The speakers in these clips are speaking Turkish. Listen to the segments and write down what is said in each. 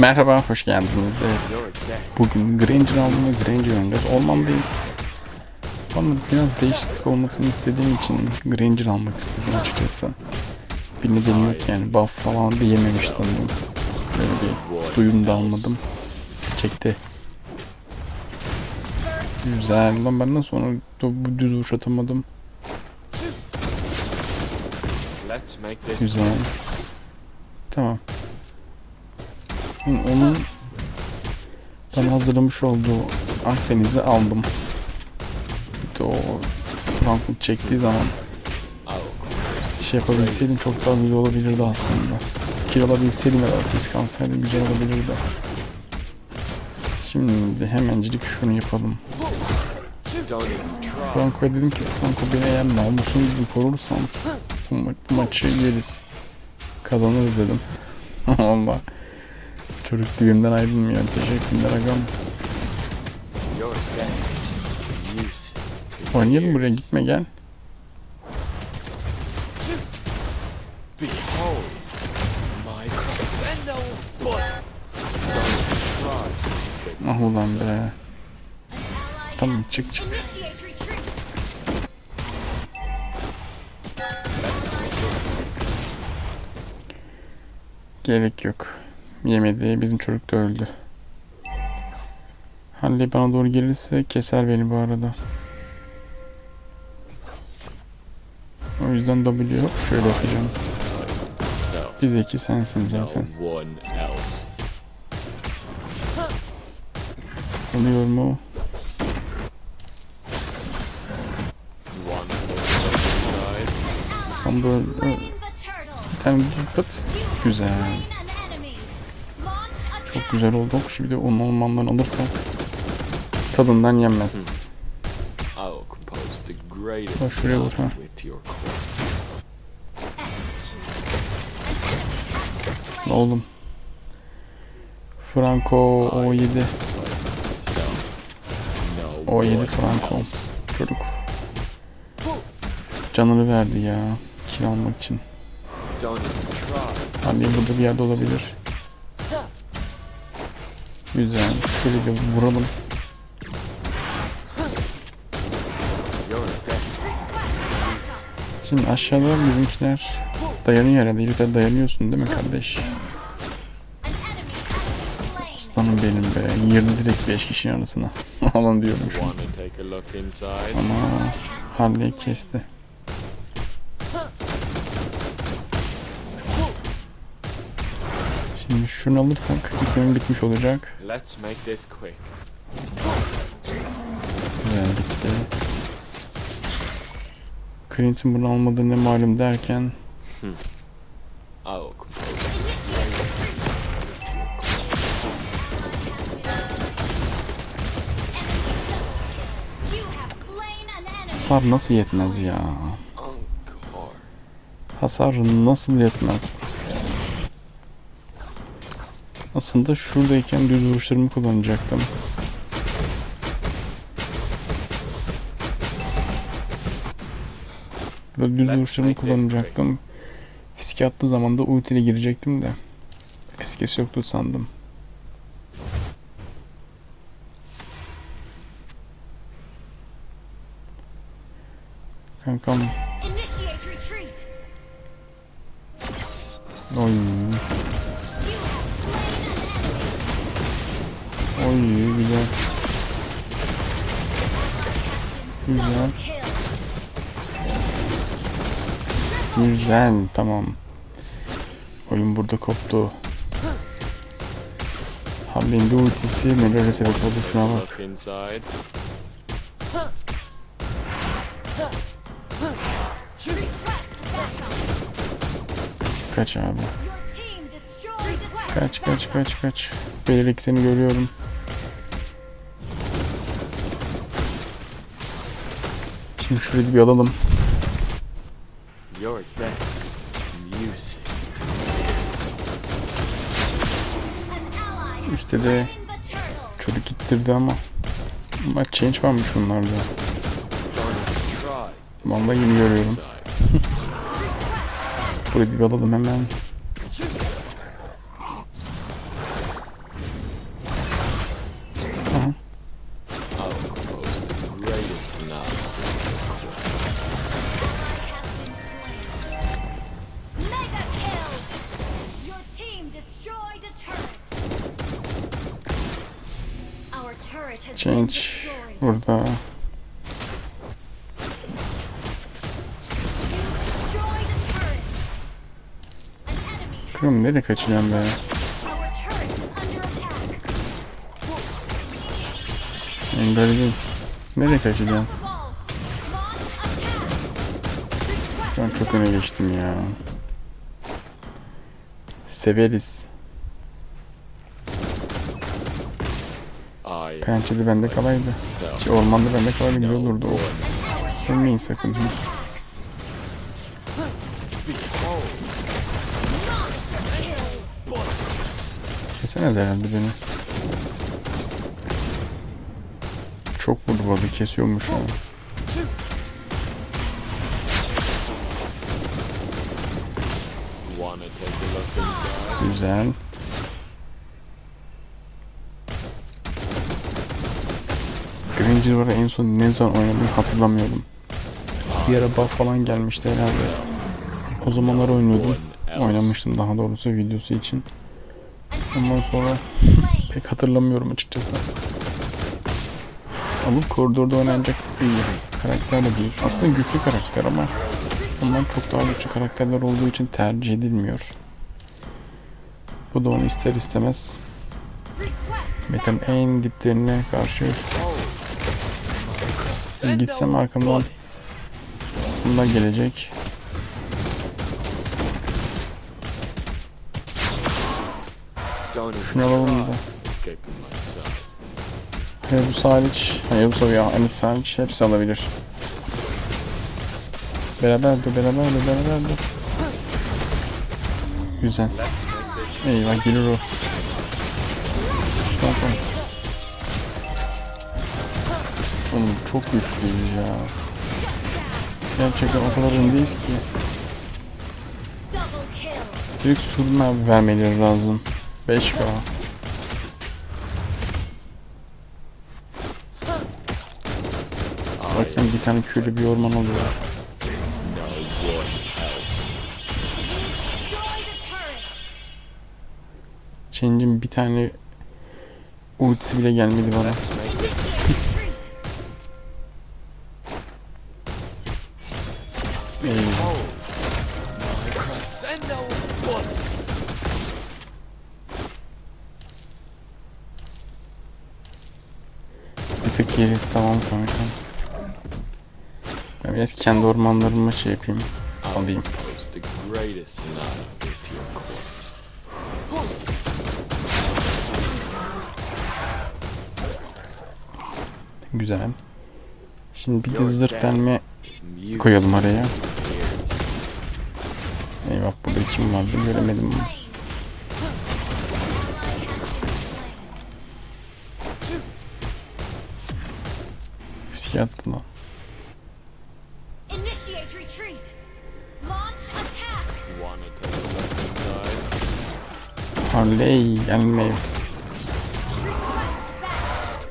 Merhaba, hoş geldiniz. Evet, bugün Granger aldım ve Granger oynayacağız. Ormandayız. Bana biraz değişiklik olmasını istediğim için Granger almak istedim açıkçası. Bir nedeni yok yani. Buff falan diyememiş sanırım. Böyle bir duyum da almadım. Çekti. Güzel. Lan ben nasıl onu bu düz vuruş atamadım. Güzel. Tamam. Onun ben hazırlamış olduğu Akdeniz'i aldım. Bir de o Frankfurt çektiği zaman şey yapabilseydim çok daha güzel olabilirdi aslında. Kill alabilseydim ya da asist kalsaydı güzel olabilirdi. Şimdi hemencilik şunu yapalım. Franco'ya dedim ki Franco beni eğer namusunu dedim korursan bu, ma- bu maçı yeriz. Kazanırız dedim. Valla. Çocuk dibimden ayrılmıyor. Teşekkürler agam. Oynayalım buraya gitme gel. Ah ulan be. Tamam çık çık. Gerek yok. Yemedi. Bizim çocuk da öldü. Halley bana doğru gelirse keser beni bu arada. O yüzden W yok. Şöyle yapacağım. No, Biz iki sensin zaten. Oluyor mu? Tam böyle bir tane. Güzel. Çok güzel oldu. Şimdi onun ormandan alırsak tadından yenmez. Bak greatest şuraya vur, ha. core. Oğlum. Franco O7. So, no O7 one Franco. Çocuk. Canını verdi ya. Kill almak için. Hadi burada bir yerde olabilir. Güzel. Şöyle bir vuralım. Şimdi aşağıda bizimkiler dayanıyor herhalde. Yürüte dayanıyorsun değil mi kardeş? An. Aslanım benim be. Girdi direkt 5 kişinin arasına. Alan diyormuş. wanna take a look inside? Ama Harley kesti. Şimdi şunu alırsak oyun bitmiş olacak. Let's make this quick. Güzel bitti. Clint'in bunu almadığı ne malum derken enemy. hasar nasıl yetmez ya? Hasar nasıl yetmez? Aslında şuradayken düz vuruşlarımı kullanacaktım. Burada düz vuruşlarımı kullanacaktım. Fiske attığı zaman da ultiyle girecektim de. Fiskesi yoktu sandım. Kankam. Oy. Oy güzel. Güzel. Güzel tamam. Oyun burada koptu. Harley'in bir ultisi nelere sebep oldu şuna bak. Kaç abi. Kaç kaç kaç kaç. Belirik seni görüyorum. Şimdi şurayı bir alalım. Üstte de çocuk ittirdi ama. Ama change varmış bunlarda. Vallahi yeni görüyorum. Burayı bir alalım hemen. Change burada. Kırım nereye kaçacağım be? Our turret is under attack. En garibim. Nereye kaçacağım? An çok öne geçtim ya. Severiz. I am Pençede bende kalaydı. Ki ormanda bende kalaydı güzel olurdu o. one Ölmeyin sakın. Kesemez herhalde beni. Çok vurdu bu kesiyormuş ha. Wanna take a look inside? Güzel. Granger var ya, en son ne zaman oynadım hatırlamıyorum. Bir ara bug falan gelmişti herhalde. O zamanlar oynuyordum. Oynamıştım daha doğrusu videosu için. Ondan sonra pek hatırlamıyorum açıkçası. Alıp koridorda oynanacak bir karakter de değil. Aslında güçlü karakter ama ondan çok daha güçlü karakterler olduğu için tercih edilmiyor. Bu da onu ister istemez metanın en diplerine karşı gitsem arkamdan bunlar gelecek. Şunu alalım da. Hayabusa hariç, Hayabusa ya Anis hariç hepsi alabilir. Beraber dur, beraber dur, beraber dur. Güzel. Eyvah gelir o. Tamam Oğlum çok güçlüyüz ya. Gerçekten o kadar öndeyiz ki. Direkt sürme vermeleri lazım. 5K. I Baksana bir tane köylü bir orman turret. Change'in bir tane ultisi bile gelmedi bana. Bir tık geri tamam kanka. Ben biraz kendi ormanlarıma şey yapayım. Alayım. Güzel. Şimdi bir de zırh delme Music koyalım araya. Eyvah burada kim vardı göremedim. Slain. Riske attı lan. Initiate retreat. Launch attack. Wanna take a look inside? Harley gelme. Request backup.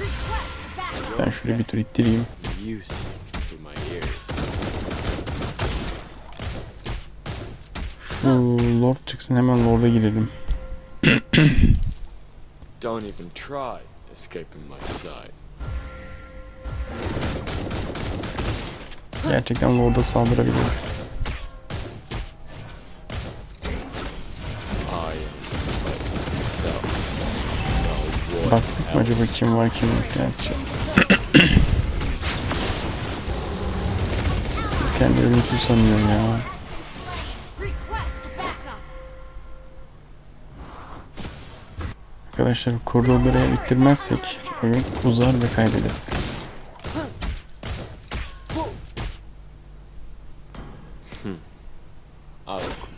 Request backup. Ben şurayı bir tur ittireyim. Music to my ears. Şu Lord çıksın hemen Lord'a girelim. Don't even try escaping my sight. Gerçekten Lord'a saldırabiliriz. Baktık mı acaba kim var kim yok gerçi. Kendi ölümsüz sanıyor ya. Arkadaşlar koridorları eğer ittirmezsek oyun uzar ve kaybederiz.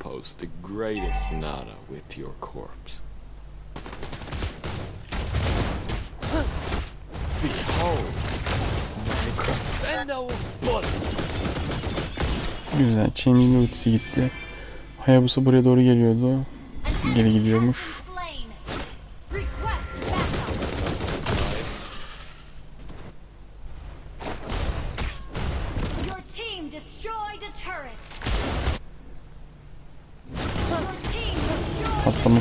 Compose the greatest sonata with your corpse. Behold, my crescendo bullet. Güzel. Change'in ultisi gitti. Hayabusa buraya doğru geliyordu. Geri gidiyormuş.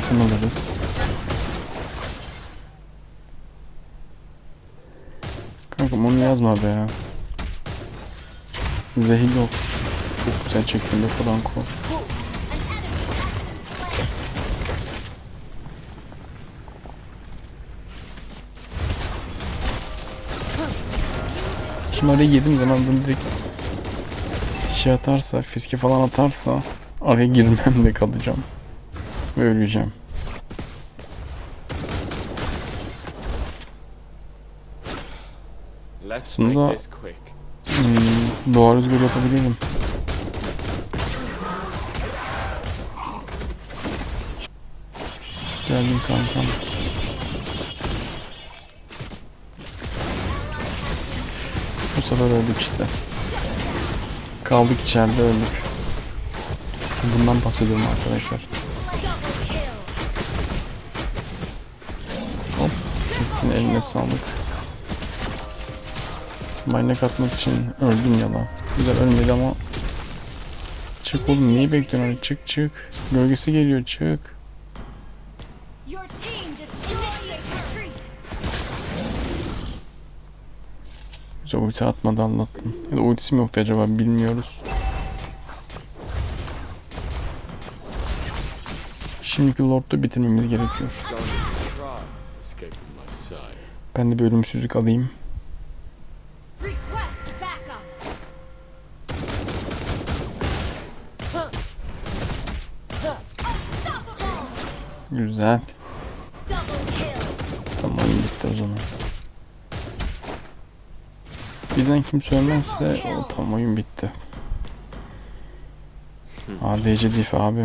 kesin alırız. Kankam onu yazma be ya. Zehir yok. Çok güzel çekildi Franco. Şimdi oraya girdiğim zaman bunu direkt şey atarsa, fiske falan atarsa araya girmem de kalacağım. Ve öleceğim. Aslında-. Hmm, doğa rüzgarı yapabilirim. Geldim kankam. Bu sefer öldük işte. Kaldık içeride öldük. Bundan bahsediyorum arkadaşlar. Kristin eline sağlık. Manyak atmak için öldüm ya. Güzel ölmedi ama. Çık oğlum neyi bekliyorsun? Çık çık. Gölgesi geliyor çık. Güzel ulti atmadı anlattın. Ya da ultisi mi yoktu acaba bilmiyoruz. Şimdiki Lord'u bitirmemiz gerekiyor. Ben de bir ölümsüzlük alayım. Güzel. Tamam bitti o zaman. Bizden kimse ölmezse o tam oyun bitti. ADC diff abi.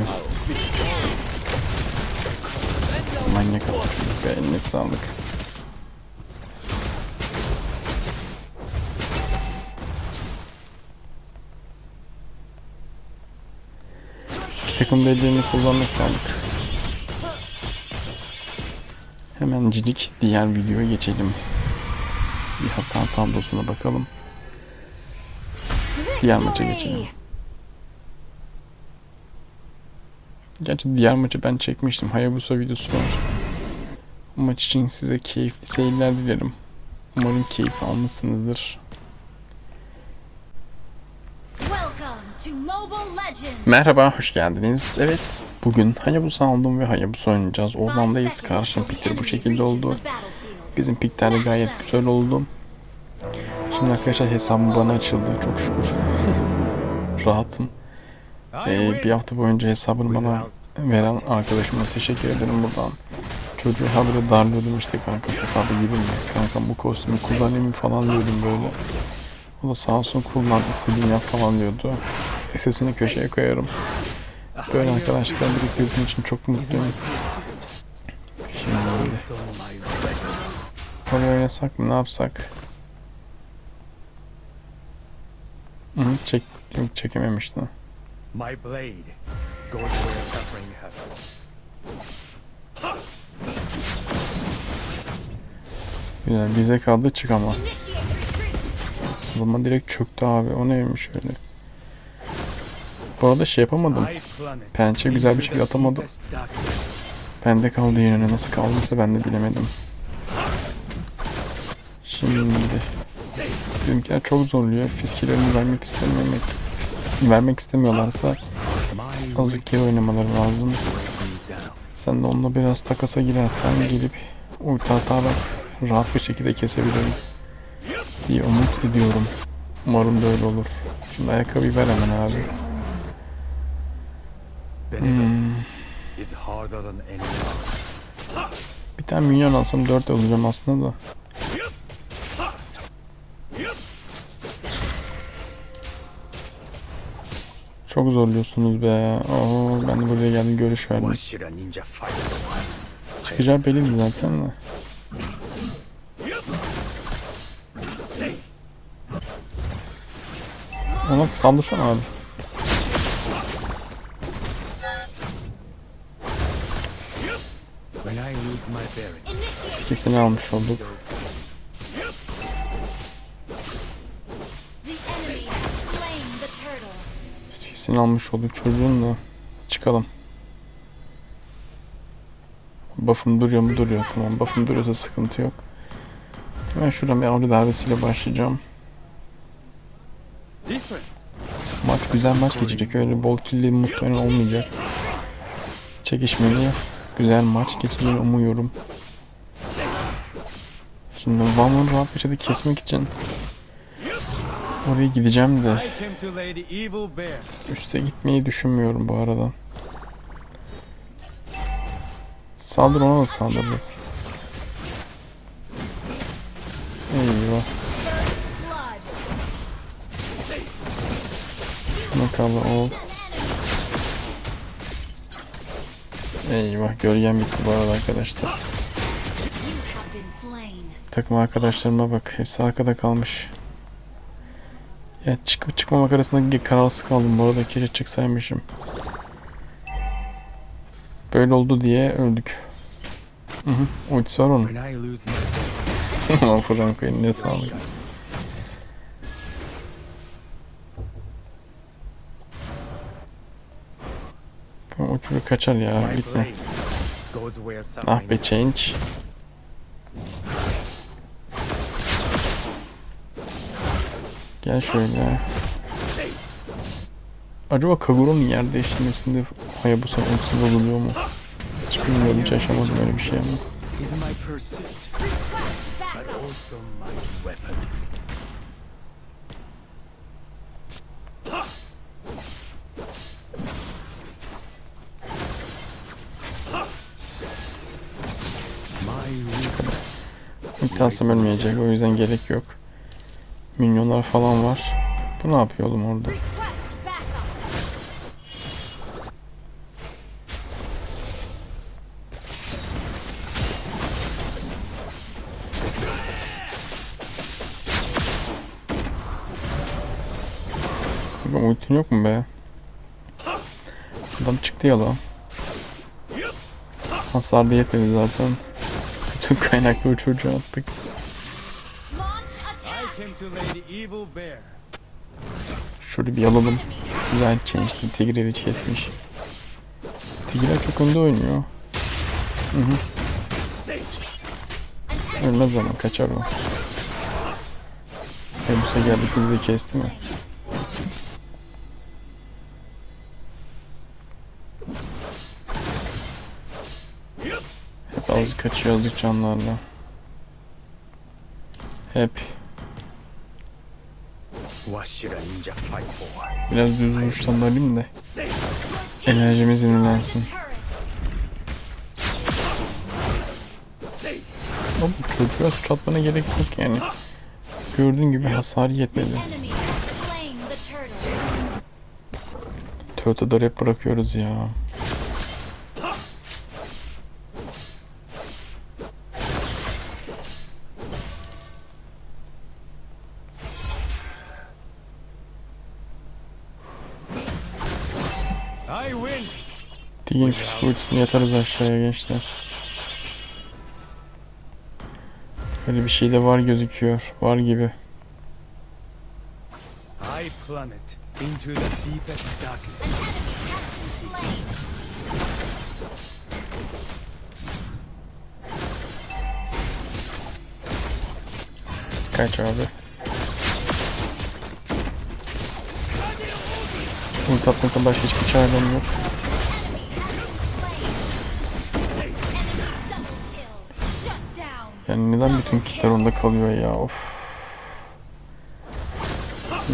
Manyak çocuk be eline sağlık. Takım da ellerini kullanma sağlık. Hemen cilik diğer videoya geçelim. Bir hasar tablosuna bakalım. Diğer maça geçelim. Gerçi diğer maçı ben çekmiştim. Hayabusa videosu var. Bu maç için size keyifli seyirler dilerim. Umarım keyif almışsınızdır. Merhaba, hoş geldiniz. Evet, bugün Hayabusa aldım ve Hayabusa oynayacağız. Orlandayız. Karşım pikleri bu şekilde oldu. Bizim pikler de gayet güzel oldu. Şimdi arkadaşlar hesabım bana açıldı. Çok şükür. Rahatım. Ee, bir hafta boyunca hesabını bana veren arkadaşıma teşekkür ederim buradan. Çocuğu habire darlıyordum işte kanka hesabı gibi mi? Kanka bu kostümü kullanayım falan diyordum böyle. O da sağ olsun kullan istediğin yap falan diyordu. Sesini köşeye koyarım. Böyle arkadaşlar biriktirdiğim için çok mutluyum. Şimdi Hadi oynasak mı ne yapsak? Hı, çek, yok çekememişti. My blade goes where suffering hath. Güzel bize kaldı çık ama. Zaman direkt çöktü abi. O neymiş öyle. Bu arada şey yapamadım. Pençe güzel bir şekilde atamadım. Bende kaldı yerine nasıl kaldıysa ben de bilemedim. Şimdi bizimkiler çok zorluyor. Fiskelerini vermek istememek is- vermek istemiyorlarsa azıcık geri oynamaları lazım. Sen de onunla biraz takasa girersen gelip ulti atarak rahat bir şekilde kesebilirim diye umut ediyorum. Umarım da öyle olur. Şimdi ayakkabıyı ver hemen abi. Art. Bir tane minyon alsam 4 olacağım aslında da. Çok zorluyorsunuz be. Oo, ben de buraya geldim görüş verdim. Çıkacağı belliydi zaten de. Ona saldırsana abi. When I lose my bearings, Initiate. Skisini almış olduk. The enemy has slain the turtle. Skisini almış olduk çocuğun da. Çıkalım. Buff'ım duruyor mu duruyor. Tamam buff'ım duruyorsa sıkıntı yok. Ben şuradan bir avlu darbesiyle başlayacağım. Maç güzel maç geçecek. Öyle bol killi muhtemelen olmayacak. Çekişmeli güzel maç geçeceğini umuyorum. Şimdi Valor'un Rampage'ı kesmek için oraya gideceğim de üste gitmeyi düşünmüyorum bu arada. Saldır ona da saldırırız. Eyvah. Kaldı ol. Eyvah gölgem bitti bu arada arkadaşlar. Takım arkadaşlarıma bak. Hepsi arkada kalmış. Ya çıkıp çıkmamak arasında kararsız kaldım bu arada. Keşke çıksaymışım. Böyle oldu diye öldük. Hı hı. Ultisi var onun. When I lose my Ama Franco eline sağlık. Tamam uçuru kaçar ya. Gitme. Ah be change. Gel şöyle. Acaba Kaguro'nun yer değiştirmesinde Hayabusa ultisi bozuluyor mu? Hiç bilmiyorum hiç yaşamadım öyle bir şey ama. İddiasım ölmeyecek o yüzden gerek yok. Minyonlar falan var. Bu ne yapıyor oğlum orada? Oğlum ultin yok mu be? Adam çıktı ya lan. Hasar da yetmedi zaten. Bütün kaynakları çocuğa attık. Şöyle bir alalım. Güzel change'di. Tigreal'i kesmiş. Tigreal çok önde oynuyor. Hı hı. Ölmez zaman kaçar o. Hayabusa geldi kızı da kesti mi? Az kaçıyor azıcık canlarla. Hep. Biraz düz vuruştan alayım da enerjimiz yenilensin. Turret. Oğlum çocuğa suç atmana gerek yok yani. Gördüğün gibi hasar yetmedi. Enemy has slain the turtle. Toyota'da hep bırakıyoruz ya. Digin psikolojisini yatarız aşağıya gençler. Öyle bir şey de var gözüküyor. Var gibi. Kaç abi. Ult atmaktan başka hiçbir çarem yok. Yani neden bütün kitler onda kalıyor ya of.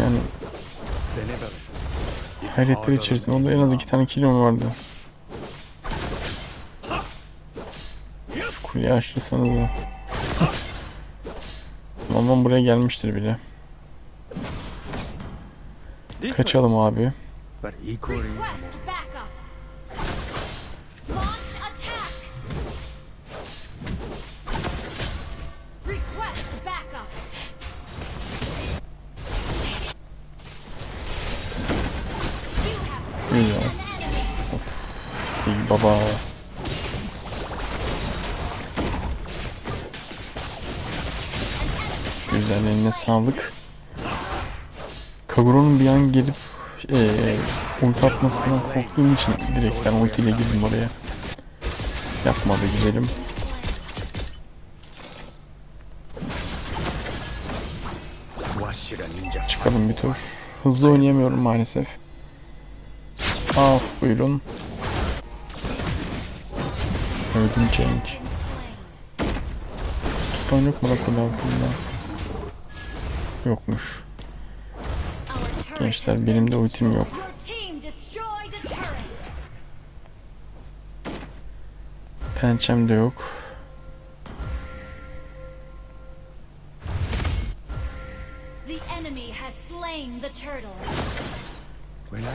Yani hayretler içerisinde onda en az iki tane kilom vardı. Şu kuleyi açtırsanız da. Mamam buraya gelmiştir bile. Kaçalım abi. İyi baba. Güzel eline sağlık. Kaguro'nun bir an gelip eee ulti atmasından korktuğum için direkt ben ultiyle girdim oraya. Yapmadı güzelim. bakalım bir tur. Hızlı oynayamıyorum maalesef. Ah buyurun. Öldüm slain. Tutan yok mu da altında? Yokmuş. Gençler, benim de ultim yok. Pençem de yok.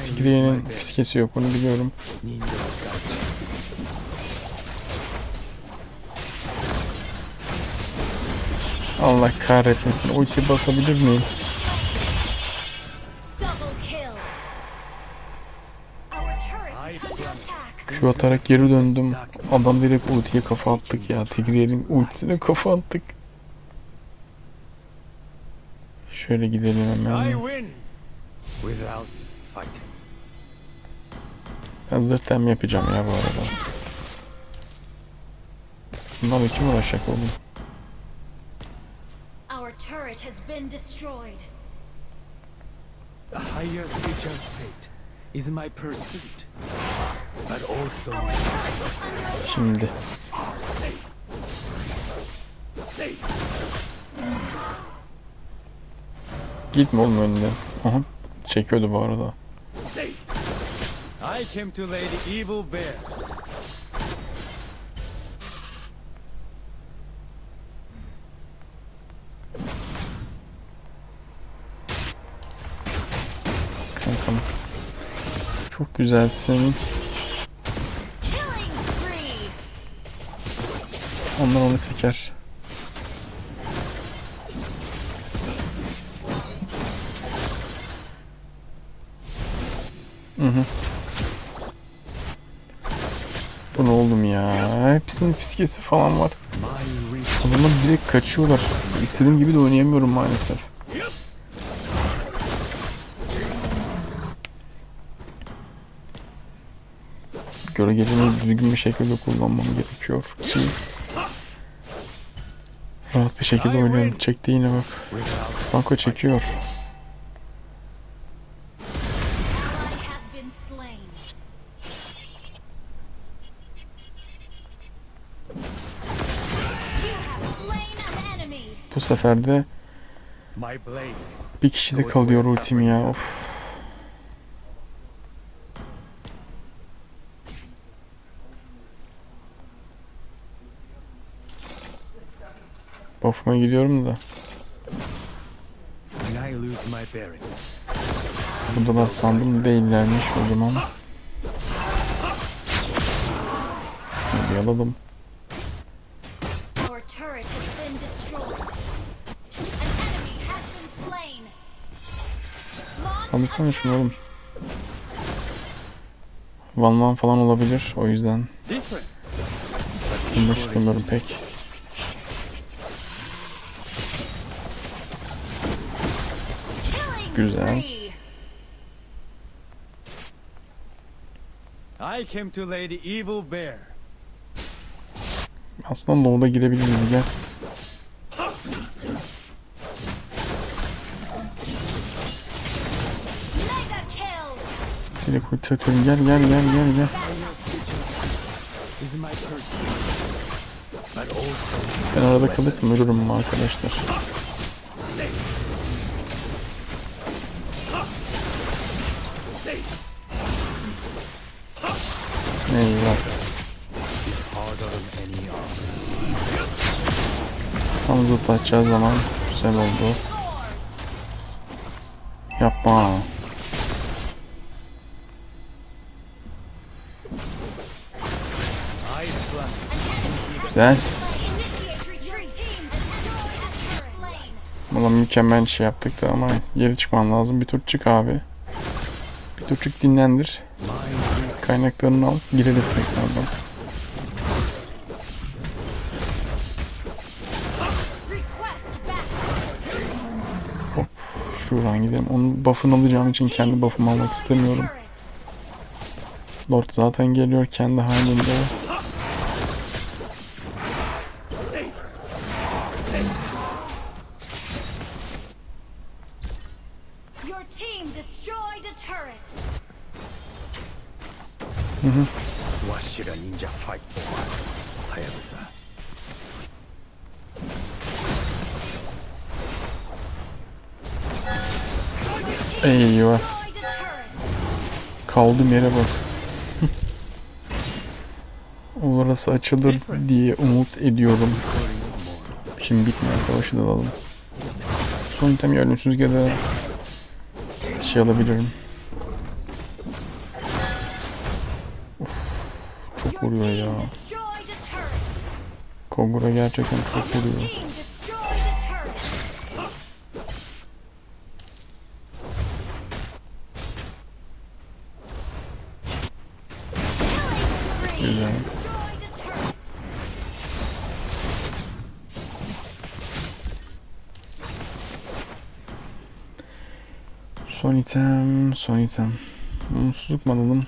Tigre'nin fiskesi yok onu biliyorum. Allah kahretmesin. Ulti basabilir miyim? Q atarak geri döndüm. Adam direkt ultiye kafa attık ya. Tigre'nin ultisine kafa attık. Şöyle gidelim hemen. Ben zırh tem yapacağım ya bu arada. Bunlarla kim uğraşacak oğlum? Been destroyed. The higher creature's fate is my pursuit, but also. Şimdi. Gitme oğlum önünden. Aha. Çekiyordu bu arada. I came to the evil bear. Kankam. Çok güzelsin. Onlar onu seker. Hı hı. Bu ne oğlum ya? Hepsinin fiskesi falan var. Adamlar direkt kaçıyorlar. İstediğim gibi de oynayamıyorum maalesef. Gölgelerini düzgün bir şekilde kullanmam gerekiyor ki rahat bir şekilde oynayalım. Çekti yine bak. Banko çekiyor. Bu sefer de bir kişi de kalıyor ultim ya. Of. Buff'ıma gidiyorum da. Buradalar sandım değillermiş o zaman. Şunu bir alalım. Sandıksana şunu oğlum. Van Van falan olabilir o yüzden. Bilmek istemiyorum pek. Bear. Aslında Lord'a girebiliriz gel. Atıyorum. Gel gel gel gel gel. Ben arada kalırsam ölürüm arkadaşlar. Eyvah. Tam zıplatacağı zaman güzel oldu. Yapma. Güzel. Valla mükemmel şey yaptık da ama geri çıkman lazım. Bir tur çık abi. Bir tur çık dinlendir. Kaynaklarını al. Gireriz tekrardan. Backup. Şuradan gidelim. Onun buff'ını alacağım için kendi buff'ımı almak istemiyorum. Lord zaten geliyor kendi halinde. Kaldım yere bak. Orası açılır diye umut ediyorum. Şimdi bitmeyen savaşı da alalım. Son item ölümsüz ya da şey alabilirim. Of, çok vuruyor ya. Kogura gerçekten çok vuruyor. İtem, son item. Umutsuzluk mu alalım?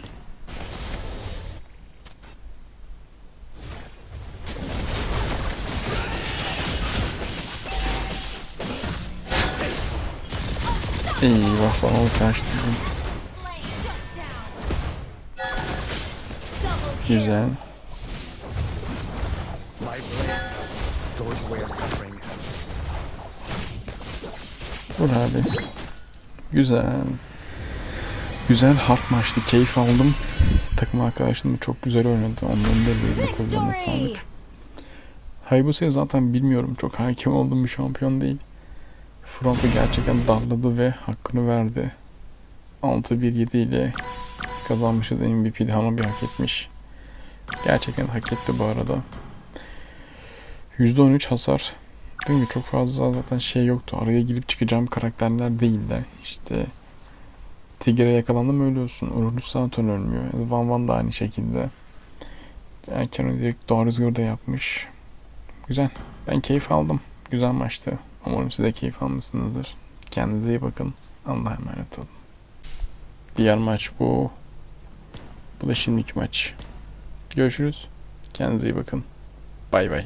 Eyvah bana kaçtı. Güzel. Vur abi. Güzel. Güzel hard maçtı. Keyif aldım. Takım arkadaşlarım çok güzel oynadı. Onların da ellerine kollarına sağlık. Hayabusa'ya zaten bilmiyorum. Çok hakim olduğum bir şampiyon değil. Front'u gerçekten darladı ve hakkını verdi. 6-1-7 ile kazanmışız. MVP Hama bir hak etmiş. Gerçekten hak etti bu arada. %13 hasar. Değil mi? Çok fazla zaten şey yoktu. Araya girip çıkacağım karakterler değiller. İşte Tigre yakalandım ölüyorsun. Urunus Santon ölmüyor. Van Van da aynı şekilde. Erken direkt Doğa Rüzgarı da yapmış. Güzel. Ben keyif aldım. Güzel maçtı. Umarım siz de keyif almışsınızdır. Kendinize iyi bakın. Allah'a emanet olun. Diğer maç bu. Bu da şimdiki maç. Görüşürüz. Kendinize iyi bakın. Bay bay.